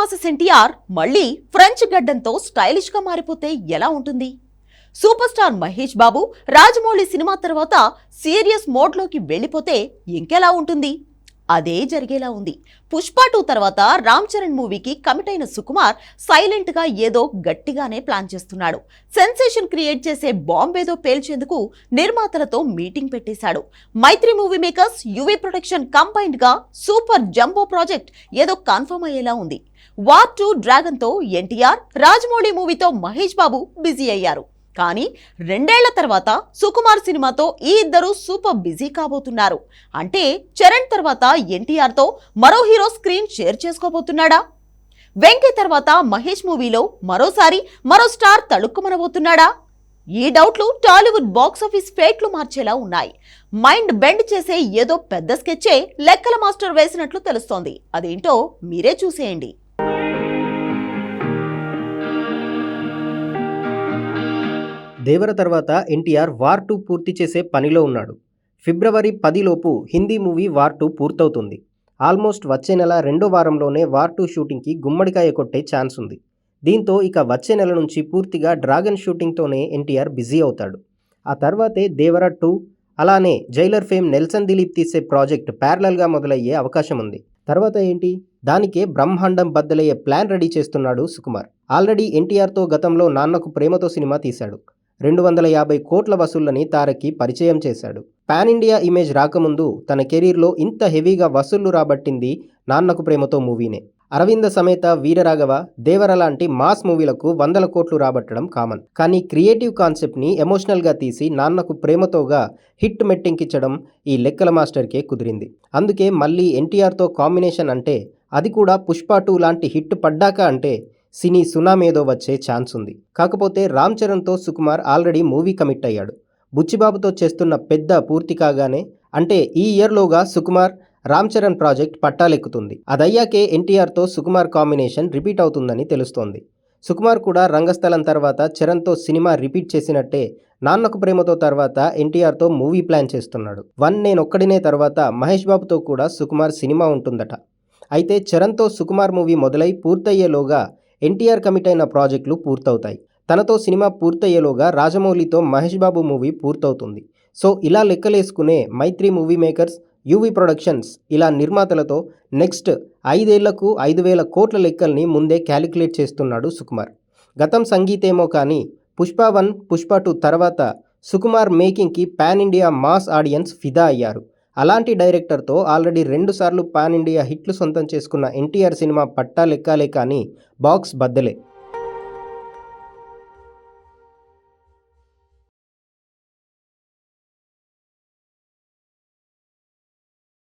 Masses NTR మళ్ళీ French గడ్డంతో స్టైలిష్గా మారిపోతే ఎలా ఉంటుంది? Super star Mahesh Babu Rajamouli cinema తర్వాత సీరియస్ మోడ్లోకి వెళ్ళిపోతే ఇంకెలా ఉంటుంది? అదే జరిగేలా ఉంది. పుష్ప టూ తర్వాత రామ్ చరణ్ మూవీకి కమిట్ అయిన సుకుమార్ సైలెంట్గా ఏదో గట్టిగానే ప్లాన్ చేస్తున్నాడు. సెన్సేషన్ క్రియేట్ చేసే బాంబేదో పేల్చేందుకు నిర్మాతలతో మీటింగ్ పెట్టేశాడు. Mythri movie makers UV protection కంబైన్డ్గా super jumbo project ఏదో కన్ఫర్మ్ అయ్యేలా ఉంది. వార్ టూ డ్రాగన్తో ఎన్టీఆర్ రాజమౌళి మూవీతో మహేష్ బాబు బిజీ అయ్యారు. కానీ రెండేళ్ళ తర్వాత సుకుమార్ సినిమాతో ఈ ఇద్దరు సూపర్ బిజీ కాబోతున్నారు. అంటే చరణ్ తర్వాత ఎన్టీఆర్తో మరో హీరో స్క్రీన్ షేర్ చేసుకోబోతున్నాడా? వెంకీ తర్వాత మహేష్ మూవీలో మరోసారి మరో స్టార్ తళుక్కుమనబోతున్నాడా? ఈ డౌట్లు టాలీవుడ్ బాక్స్ ఆఫీస్ ఫేట్లు మార్చేలా ఉన్నాయి. మైండ్ బెండ్ చేసే ఏదో పెద్ద స్కెచ్చే లెక్కల మాస్టర్ వేసినట్లు తెలుస్తోంది. అదేంటో మీరే చూసేయండి. దేవర తర్వాత ఎన్టీఆర్ వార్ టూ పూర్తి చేసే పనిలో ఉన్నాడు. ఫిబ్రవరి పదిలోపు హిందీ మూవీ వార్ టూ పూర్తవుతుంది. ఆల్మోస్ట్ వచ్చే నెల రెండో వారంలోనే వార్ టూ షూటింగ్కి గుమ్మడికాయ కొట్టే ఛాన్స్ ఉంది. దీంతో ఇక వచ్చే నెల నుంచి పూర్తిగా డ్రాగన్ షూటింగ్తోనే ఎన్టీఆర్ బిజీ అవుతాడు. ఆ తర్వాతే దేవర టూ అలానే జైలర్ ఫేమ్ నెల్సన్ దిలీప్ తీసే ప్రాజెక్ట్ ప్యారలల్గా మొదలయ్యే అవకాశం ఉంది. తర్వాత ఏంటి? దానికే బ్రహ్మాండం బద్దలయ్యే ప్లాన్ రెడీ చేస్తున్నాడు సుకుమార్. ఆల్రెడీ ఎన్టీఆర్తో గతంలో నాన్నకు ప్రేమతో సినిమా తీశాడు. రెండు వందల యాభై కోట్ల వసూళ్ళని తారక్కి పరిచయం చేశాడు. పాన్ ఇండియా ఇమేజ్ రాకముందు తన కెరీర్లో ఇంత హెవీగా వసూళ్ళు రాబట్టింది నాన్నకు ప్రేమతో మూవీనే. అరవింద సమేత వీరరాఘవ దేవర లాంటి మాస్ మూవీలకు వందల కోట్లు రాబట్టడం కామన్. కానీ క్రియేటివ్ కాన్సెప్ట్ని ఎమోషనల్గా తీసి నాన్నకు ప్రేమతోగా హిట్ మెట్టింకిచ్చడం ఈ లెక్కల మాస్టర్కే కుదిరింది. అందుకే మళ్ళీ ఎన్టీఆర్తో కాంబినేషన్ అంటే అది కూడా పుష్ప టూ లాంటి హిట్ పడ్డాక అంటే సినీ సునామేదో వచ్చే ఛాన్స్ ఉంది. కాకపోతే రామ్ చరణ్తో సుకుమార్ ఆల్రెడీ మూవీ కమిట్ అయ్యాడు. బుచ్చిబాబుతో చేస్తున్న పెద్ద పూర్తి కాగానే అంటే ఈ ఇయర్లోగా సుకుమార్ రామ్ చరణ్ ప్రాజెక్ట్ పట్టాలెక్కుతుంది. అదయ్యాకే ఎన్టీఆర్తో సుకుమార్ కాంబినేషన్ రిపీట్ అవుతుందని తెలుస్తోంది. సుకుమార్ కూడా రంగస్థలం తర్వాత చరణ్తో సినిమా రిపీట్ చేసినట్టే నాన్నకు ప్రేమతో తర్వాత ఎన్టీఆర్తో మూవీ ప్లాన్ చేస్తున్నాడు. వన్ నేనొక్కడినే తర్వాత మహేష్ బాబుతో కూడా సుకుమార్ సినిమా ఉంటుందట. అయితే చరణ్తో సుకుమార్ మూవీ మొదలై పూర్తయ్యేలోగా ఎన్టీఆర్ కమిట్ అయిన ప్రాజెక్టులు పూర్తవుతాయి. తనతో సినిమా పూర్తయ్యేలోగా రాజమౌళితో మహేష్ బాబు మూవీ పూర్తవుతుంది. సో ఇలా లెక్కలేసుకునే Mythri movie makers UV productions ఇలా నిర్మాతలతో నెక్స్ట్ ఐదేళ్ళకు ఐదు వేల కోట్ల లెక్కల్ని ముందే క్యాలిక్యులేట్ చేస్తున్నాడు సుకుమార్. గతం సంగీతేమో కానీ పుష్ప వన్ పుష్ప టూ తర్వాత సుకుమార్ మేకింగ్కి పాన్ ఇండియా మాస్ ఆడియన్స్ ఫిదా అయ్యారు. అలాంటి డైరెక్టర్తో ఆల్రెడీ రెండుసార్లు పాన్ ఇండియా హిట్లు సొంతం చేసుకున్న ఎన్టీఆర్ సినిమా పట్టా లెక్కాలే కానీ బాక్స్ బద్దలే.